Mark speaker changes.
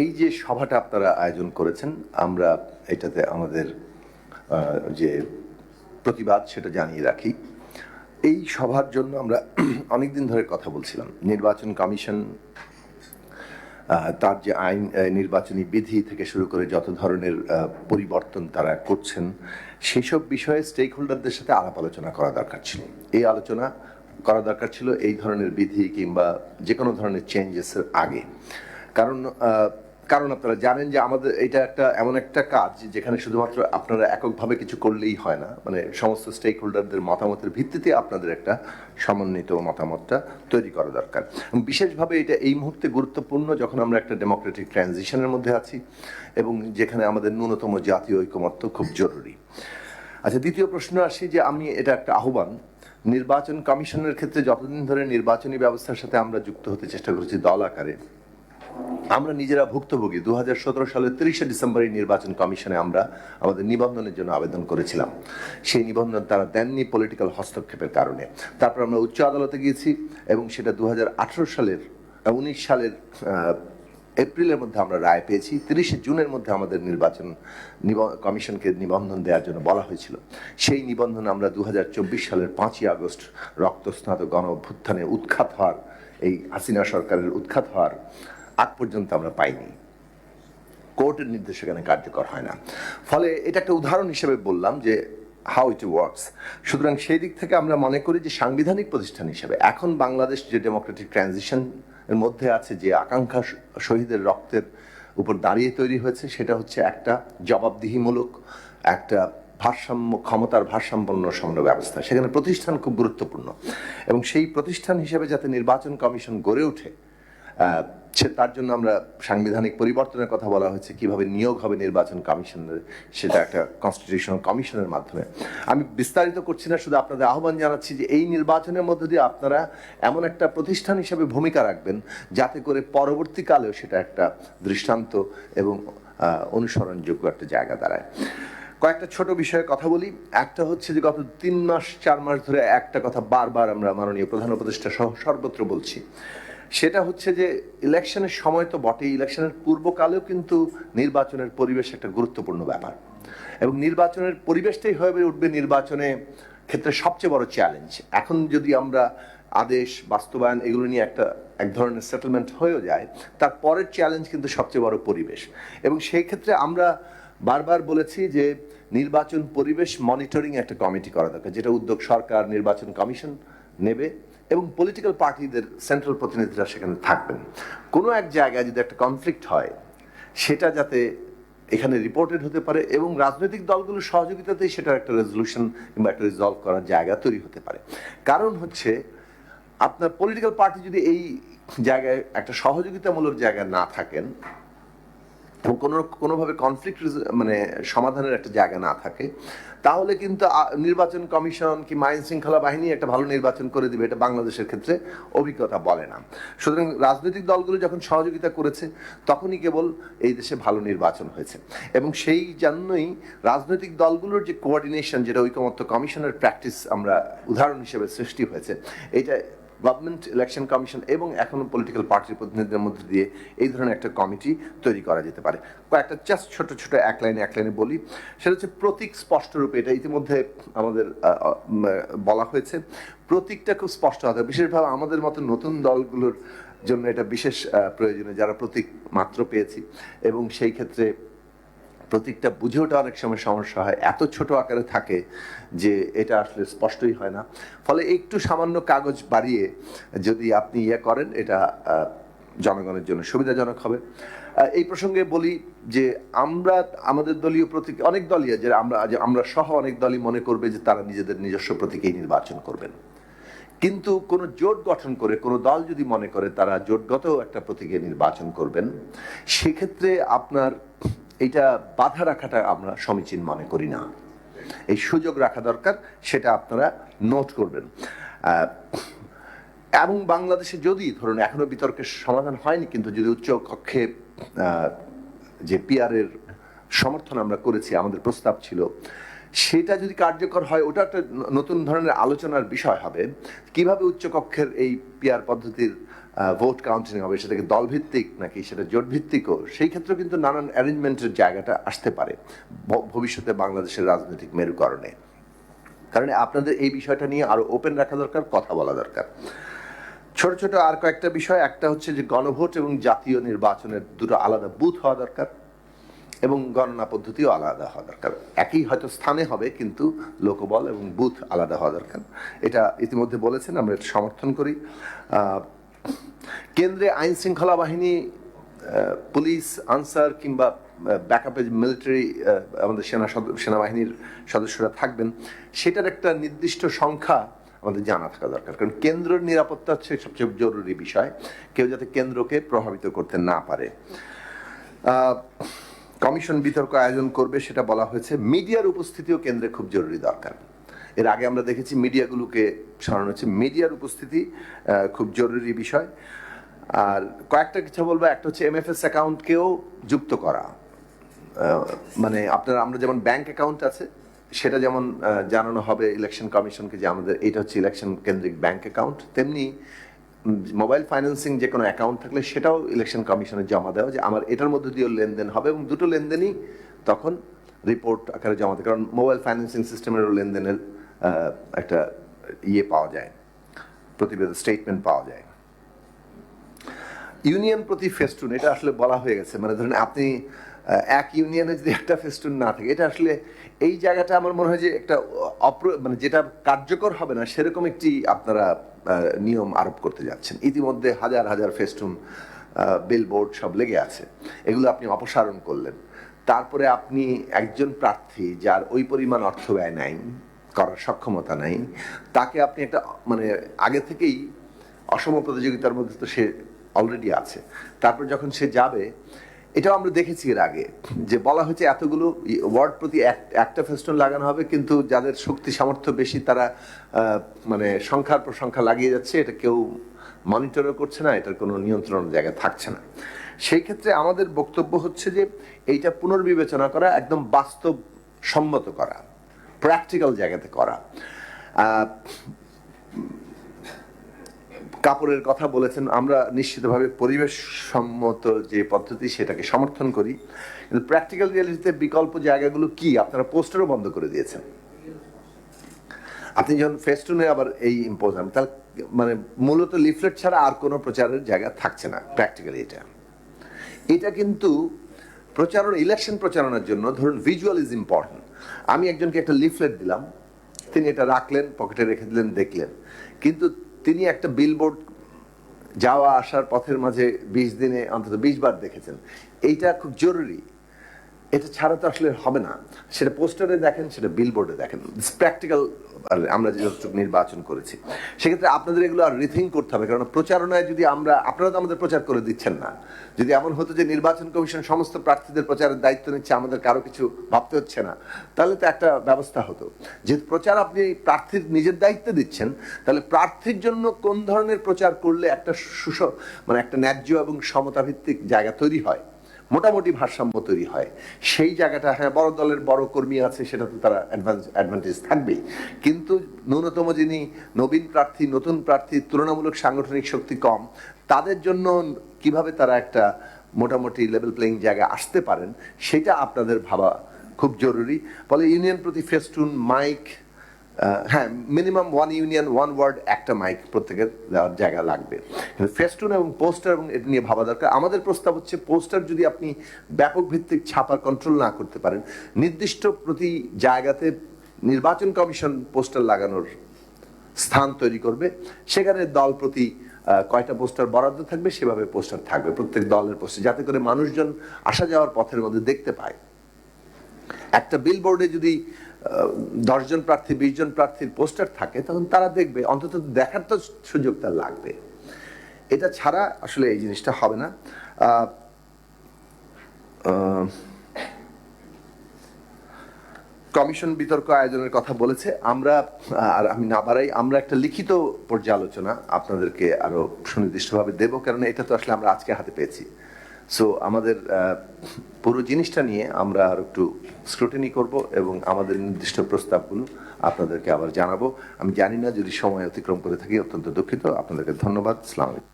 Speaker 1: এই যে সভাটা আপনারা আয়োজন করেছেন, আমরা এটাতে আমাদের যে প্রতিবাদ সেটা জানিয়ে রাখি। এই সভার জন্য আমরা অনেকদিন ধরে কথা বলছিলাম। নির্বাচন কমিশন তার যে আইন নির্বাচনী বিধি থেকে শুরু করে যত ধরনের পরিবর্তন তারা করছেন, সেসব বিষয়ে স্টেক হোল্ডারদের সাথে আলাপ আলোচনা করা দরকার ছিল। এই আলোচনা করা দরকার ছিল এই ধরনের বিধি কিংবা যে কোনো ধরনের চেঞ্জেসের আগে। কারণ কারণ আপনারা জানেন যে আমাদের এটা একটা এমন একটা কাজ যেখানে শুধুমাত্র আপনারা এককভাবে কিছু করলেই হয় না। মানে সমস্ত স্টেক হোল্ডারদের মতামতের ভিত্তিতে আপনাদের একটা সমন্বিত মতামতটা তৈরি করা দরকার। বিশেষভাবে এটা এই মুহূর্তে গুরুত্বপূর্ণ যখন আমরা একটা ডেমোক্রেটিক ট্রানজিশনের মধ্যে আছি এবং যেখানে আমাদের ন্যূনতম জাতীয় ঐকমত্য খুব জরুরি। আচ্ছা দ্বিতীয় প্রশ্ন আসি যে আমি এটা একটা আহ্বান। নির্বাচন কমিশনের ক্ষেত্রে যতদিন ধরে নির্বাচনী ব্যবস্থার সাথে আমরা যুক্ত হতে চেষ্টা করেছি দল আকারে আমরা নিজেরা ভুক্তভোগী। দু হাজার সতেরো সালের তিরিশে ডিসেম্বরে নির্বাচন কমিশনে আমরা আমাদের নিবন্ধনের জন্য আবেদন করেছিলাম। সেই নিবন্ধন তারা দেননি পলিটিক্যাল হস্তক্ষেপের কারণে। তারপর আমরা উচ্চ আদালতে গিয়েছি এবং সেটা দু সালের, উনিশ সালের এপ্রিলের মধ্যে আমরা রায় পেয়েছি। তিরিশে জুনের মধ্যে আমাদের নির্বাচন কমিশনকে নিবন্ধন দেওয়ার জন্য বলা হয়েছিল। সেই নিবন্ধন আমরা দু হাজার চব্বিশ সালের পাঁচই আগস্ট রক্তস্নাত গণ অভ্যুত্থানে উৎখাত হওয়ার, এই হাসিনা সরকারের উৎখাত হওয়ার আগ পর্যন্ত আমরা পাইনি। কোর্টের নির্দেশ এখানে কার্যকর হয় না। ফলে এটা একটা উদাহরণ হিসেবে বললাম যে হাউ ইট ওয়ার্কস সুতরাং সেই দিক থেকে আমরা মনে করি যে সাংবিধানিক প্রতিষ্ঠান হিসেবে এখন বাংলাদেশ যে ডেমোক্রেটিক ট্রানজিশন এর মধ্যে আছে, যে আকাঙ্ক্ষা শহীদের রক্তের উপর দাঁড়িয়ে তৈরি হয়েছে, সেটা হচ্ছে একটা জবাবদিহিমূলক, একটা ভারসাম্য, ক্ষমতার ভারসাম্পন্ন সমন্বয় ব্যবস্থা। সেখানে প্রতিষ্ঠান খুব গুরুত্বপূর্ণ। এবং সেই প্রতিষ্ঠান হিসেবে যাতে নির্বাচন কমিশন গড়ে ওঠে সে তার জন্য আমরা সাংবিধানিক পরিবর্তনের কথা বলা হয়েছে, কীভাবে নিয়োগ হবে নির্বাচন কমিশনের, সেটা একটা কনস্টিটিউশনাল কমিশনের মাধ্যমে। আমি বিস্তারিত করছি না, শুধু আপনাদের আহ্বান জানাচ্ছি যে এই নির্বাচনের মধ্য দিয়ে আপনারা এমন একটা প্রতিষ্ঠান হিসেবে ভূমিকা রাখবেন, যাতে করে পরবর্তীকালেও সেটা একটা দৃষ্টান্ত এবং অনুসরণযোগ্য একটা জায়গা দাঁড়ায়। কয়েকটা ছোট বিষয়ে কথা বলি। একটা হচ্ছে যে গত তিন মাস, চার মাস ধরে একটা কথা বারবার আমরা মাননীয় প্রধান উপদেষ্টা সহ সর্বত্র বলছি। সেটা হচ্ছে যে ইলেকশনের সময় তো বটে ইলেকশনের পূর্বকালেও কিন্তু নির্বাচনের পরিবেশ একটা গুরুত্বপূর্ণ ব্যাপার। এবং নির্বাচনের পরিবেশটাই হয়ে উঠবে নির্বাচনে ক্ষেত্রে সবচেয়ে বড় চ্যালেঞ্জ এখন যদি আমরা আদেশ, বাস্তবায়ন এগুলো নিয়ে একটা, এক ধরনের সেটেলমেন্ট হয়েও যায়, তার পরের চ্যালেঞ্জ কিন্তু সবচেয়ে বড় পরিবেশ। এবং সেই ক্ষেত্রে আমরা বারবার বলেছি যে নির্বাচন পরিবেশ মনিটরিং একটা কমিটি করা দরকার, যেটা উদ্যোগ সরকার, নির্বাচন কমিশন নেবে। এবং পলিটিক্যাল পার্টিদের সেন্ট্রাল প্রতিনিধিরা সেখানে থাকবেন। কোনো এক জায়গায় যদি একটা কনফ্লিক্ট হয়, সেটা যাতে এখানে রিপোর্টেড হতে পারে এবং রাজনৈতিক দলগুলোর সহযোগিতাতেই সেটার একটা রেজলিউশন কিংবা একটা রিজলভ করার জায়গা তৈরি হতে পারে। কারণ হচ্ছে, আপনার পলিটিক্যাল পার্টি যদি এই জায়গায় একটা সহযোগিতামূলক জায়গায় না থাকেন কোনো কোনোভাবে কনফ্লিক্ট মানে সমাধানের একটা জায়গা না থাকে। তাহলে কিন্তু নির্বাচন কমিশন কি আইন শৃঙ্খলা বাহিনী একটা ভালো নির্বাচন করে দিবে, এটা বাংলাদেশের ক্ষেত্রে অভিজ্ঞতা বলে না। সুতরাং রাজনৈতিক দলগুলো যখন সহযোগিতা করেছে, তখনই কেবল এই দেশে ভালো নির্বাচন হয়েছে। এবং সেই জন্যই রাজনৈতিক দলগুলোর যে কোঅর্ডিনেশন যেটা ঐকমত্য কমিশনের প্র্যাকটিস আমরা উদাহরণ হিসেবে সৃষ্টি হয়েছে, এটা গভর্নমেন্ট ইলেকশন কমিশন এবং এখনও পলিটিক্যাল পার্টির প্রতিনিধিদের মধ্যে দিয়ে এই ধরনের একটা কমিটি তৈরি করা যেতে পারে। কয়েকটা জাস্ট ছোট ছোট, এক লাইনে এক লাইনে বলি। সেটা হচ্ছে প্রতীক স্পষ্টরূপে, এটা ইতিমধ্যে আমাদের বলা হয়েছে। প্রতীকটা খুব স্পষ্ট হতে বিশেষভাবে আমাদের মতো নতুন দলগুলোর জন্য এটা বিশেষ প্রয়োজনীয়। যারা প্রতীক মাত্র পেয়েছি এবং সেই ক্ষেত্রে প্রতীকটা বুঝে ওঠা অনেক সময় সমস্যা হয়। এত ছোট আকারে থাকে যে এটা আসলে স্পষ্টই হয় না। ফলে একটু সামান্য কাগজ বাড়িয়ে যদি আপনি ইয়ে করেন, এটা জনগণের জন্য সুবিধাজনক হবে। এই প্রসঙ্গে বলি যে আমরা, আমাদের দলীয় প্রতীক, অনেক দলই যে আমরা আমরা সহ অনেক দলই মনে করবে যে তারা নিজেদের নিজস্ব প্রতীকেই নির্বাচন করবেন। কিন্তু কোনো জোট গঠন করে, কোনো দল যদি মনে করে তারা জোটগত একটা প্রতীকে নির্বাচন করবেন, সেক্ষেত্রে আপনার এটা বাধা রাখাটা আমরা সমীচীন মনে করি না। এই সুযোগ রাখা দরকার, সেটা আপনারা নোট করবেন। এবং বাংলাদেশে যদি, ধরুন, এখনও বিতর্কের সমাধান হয়নি, কিন্তু যদি উচ্চ কক্ষে যে পিয়ারের সমর্থন আমরা করেছি, আমাদের প্রস্তাব ছিল, সেটা যদি কার্যকর হয়, ওটা একটা নতুন ধরনের আলোচনার বিষয় হবে। কীভাবে উচ্চকক্ষের এই পিয়ার পদ্ধতির ভোট কাউন্টিং হবে সেটা কি দলভিত্তিক নাকি সেটা জোট ভিত্তিকও সেই ক্ষেত্রেও কিন্তু নানান অ্যারেঞ্জমেন্টের জায়গাটা আসতে পারে ভবিষ্যতে বাংলাদেশের রাজনৈতিক মেরুকরণে। কারণ আপনাদের এই বিষয়টা নিয়ে আরও ওপেন রাখা দরকার, কথা বলা দরকার। ছোট ছোট আর কয়েকটা বিষয়, একটা হচ্ছে যে গণভোট এবং জাতীয় নির্বাচনের দুটো আলাদা বুথ হওয়া দরকার এবং গণনা পদ্ধতিও আলাদা হওয়া দরকার। একই হয়তো স্থানে হবে, কিন্তু লোকবল এবং বুথ আলাদা হওয়া দরকার। এটা ইতিমধ্যে বলেছেন, আমরা এটা সমর্থন করি। কেন্দ্রে আইন শৃঙ্খলা বাহিনী পুলিশ, আনসার কিংবা ব্যাকআপে মিলিটারি আমাদের সেনা সেনাবাহিনীর সদস্যরা থাকবেন। সেটার একটা নির্দিষ্ট সংখ্যা আমাদের জানা থাকা দরকার। কারণ কেন্দ্রের নিরাপত্তা হচ্ছে সবচেয়ে জরুরি বিষয়। কেউ যাতে কেন্দ্রকে প্রভাবিত করতে না পারে। কমিশন বিতর্ক আয়োজন করবে, সেটা বলা হয়েছে। মিডিয়ার উপস্থিতিও কেন্দ্রে খুব জরুরি দরকার। এর আগে আমরা দেখেছি মিডিয়াগুলোকে সরানো হচ্ছে মিডিয়ার উপস্থিতি খুব জরুরি বিষয়। আর কয়েকটা কিছু বলব, একটা হচ্ছে এমএফএস অ্যাকাউন্টকেও যুক্ত করা। মানে আপনার, আমরা যেমন ব্যাংক অ্যাকাউন্ট আছে, সেটা যেমন জানানো হবে ইলেকশন কমিশনকে যে আমাদের, এটা হচ্ছে ইলেকশন কেন্দ্রিক ব্যাংক অ্যাকাউন্ট তেমনি মোবাইল ফাইন্যান্সিং যে কোনো অ্যাকাউন্ট থাকলে সেটাও ইলেকশন কমিশনে জমা দেওয়া যে আমার এটার মধ্যে দিয়েও লেনদেন হবে এবং দুটো লেনদেনই তখন রিপোর্ট আকারে জমা দেয়। কারণ মোবাইল ফাইন্যান্সিং সিস্টেমেরও লেনদেনের একটা ইয়ে পাওয়া যায় প্রতিবেদন স্টেটমেন্ট পাওয়া যায়। ইউনিয়ন প্রতি ফেস্টুন, এটা আসলে বলা হয়ে গেছে। মানে ধরুন আপনি এক ইউনিয়নে যদি একটা ফেস্টুন না থাকে, এটা আসলে এই জায়গাটা আমার মনে হয় যে একটা অপ্র মানে যেটা কার্যকর হবে না, সেরকম একটি আপনারা নিয়ম আরোপ করতে যাচ্ছেন। ইতিমধ্যে হাজার হাজার ফেস্টুন বিলবোর্ড সব লেগে আছে। এগুলো আপনি অপসারণ করলেন। তারপরে আপনি একজন প্রার্থী, যার ওই পরিমাণ অর্থ ব্যয় নাই করার সক্ষমতা নাই। তাকে আপনি একটা মানে আগে থেকেই অসম প্রতিযোগিতার মধ্যে তো সে অলরেডি আছে। তারপর যখন সে যাবে, এটাও আমরা দেখেছি এর আগে, যে বলা হয়েছে এতগুলো ওয়ার্ড প্রতি এক- একটা ফেস্টন লাগানো হবে, কিন্তু যাদের শক্তি সামর্থ্য বেশি, তারা মানে সংখ্যার পর সংখ্যা লাগিয়ে যাচ্ছে, এটা কেউ মনিটরও করছে না, এটার কোনো নিয়ন্ত্রণ জায়গায় থাকছে না। সেই ক্ষেত্রে আমাদের বক্তব্য হচ্ছে যে, এইটা পুনর্বিবেচনা করা, একদম বাস্তব সম্মত করা। প্র্যাকটিক্যাল জায়গাতে করা। কাপড়ের কথা বলেছেন, আমরা নিশ্চিতভাবে পরিবেশ সম্মত যে পদ্ধতি সেটাকে সমর্থন করি। কিন্তু প্র্যাকটিক্যাল রিয়ালিটিতে বিকল্প জায়গাগুলো কি? আপনারা পোস্টারও বন্ধ করে দিয়েছেন। আপনি যখন ফেস্টুনে আবার এই ইম্পোজ আমি তাহলে মানে মূলত লিফলেট ছাড়া আর কোনো প্রচারের জায়গা থাকছে না প্র্যাকটিক্যালি এটা। এটা কিন্তু প্রচারণা ইলেকশন প্রচারণার জন্য ধরুন ভিজুয়াল ইজ ইম্পর্টেন্ট আমি একজনকে একটা লিফলেট দিলাম, তিনি এটা রাখলেন পকেটে রেখে দিলেন, দেখলেন। কিন্তু তিনি একটা বিলবোর্ড যাওয়া আসার পথের মাঝে বিশ দিনে, অন্তত বিশ বার দেখেছেন। এইটা খুব জরুরি। এটা ছাড়া তো আসলে হবে না। সেটা পোস্টারে দেখেন, সেটা বিলবোর্ডে দেখেন। প্র্যাকটিক্যাল আমরা যতটুকু নির্বাচন করেছি, সেক্ষেত্রে আপনাদের এগুলো আর রিথিং করতে হবে। কারণ প্রচারণায় যদি আমরা, আপনারা তো আমাদের প্রচার করে দিচ্ছেন না। যদি এমন হতো যে নির্বাচন কমিশন সমস্ত প্রার্থীদের প্রচারের দায়িত্ব নিচ্ছে, আমাদের কারও কিছু ভাবতে হচ্ছে না, তাহলে তো একটা ব্যবস্থা হতো। যেহেতু প্রচার আপনি প্রার্থীর নিজের দায়িত্বে দিচ্ছেন, তাহলে প্রার্থীর জন্য কোন ধরনের প্রচার করলে একটা সুস মানে একটা ন্যায্য এবং সমতাভিত্তিক জায়গা তৈরি হয়? মোটামুটি ভারসাম্য তৈরি হয়। সেই জায়গাটা হ্যাঁ বড় দলের বড় কর্মী আছে, সেটা তো তারা অ্যাডভান্টেজ থাকবেই। কিন্তু ন্যূনতম যিনি নবীন প্রার্থী, নতুন প্রার্থী, তুলনামূলক সাংগঠনিক শক্তি কম, তাদের জন্য কীভাবে তারা একটা মোটামুটি লেভেল প্লেইং জায়গায় আসতে পারেন, সেটা আপনাদের ভাবা খুব জরুরি। ফলে ইউনিয়ন প্রতি ফেস্টুন, মাইক হ্যাঁ minimum one union one ward একটা মাইক প্রত্যেকের দেওয়ার জায়গা লাগবে। কিন্তু ফেস্টুন এবং পোস্টার এবং এটা নিয়ে ভাবা দরকার। আমাদের প্রস্তাব হচ্ছে পোস্টার যদি আপনি ব্যাপক ভিত্তিক ছাপার কন্ট্রোল না করতে পারেন, নির্দিষ্ট প্রতি জায়গাতে নির্বাচন কমিশন পোস্টার লাগানোর স্থান তৈরি করবে। সেখানে দল প্রতি কয়টা পোস্টার বরাদ্দ থাকবে, সেভাবে পোস্টার থাকবে। প্রত্যেক দলের পোস্টার যাতে করে মানুষজন আসা যাওয়ার পথের মধ্যে দেখতে পায়। একটা বিলবোর্ডে যদি দশজন প্রার্থী বিশ জন প্রার্থীর পোস্টার থাকে, তখন তারা দেখবে, অন্তত দেখার তো সুযোগ তার লাগবে। এটা ছাড়া আসলে এই জিনিসটা হবে না। কমিশন বিতর্ক আয়োজনের কথা বলেছে। আমরা, আর আমি না বাড়াই, আমরা একটা লিখিত পর্যালোচনা আপনাদেরকে আরও সুনির্দিষ্টভাবে দেব কারণ এটা তো আসলে আমরা আজকে হাতে পেয়েছি। সো আমাদের পুরো জিনিসটা নিয়ে আমরা আর একটু স্ক্রুটিনি করব এবং আমাদের নির্দিষ্ট প্রস্তাবগুলো আপনাদেরকে আবার জানাব। আমি জানি না যদি সময় অতিক্রম করে থাকি, অত্যন্ত দুঃখিত। আপনাদেরকে ধন্যবাদ। আলাইকুম।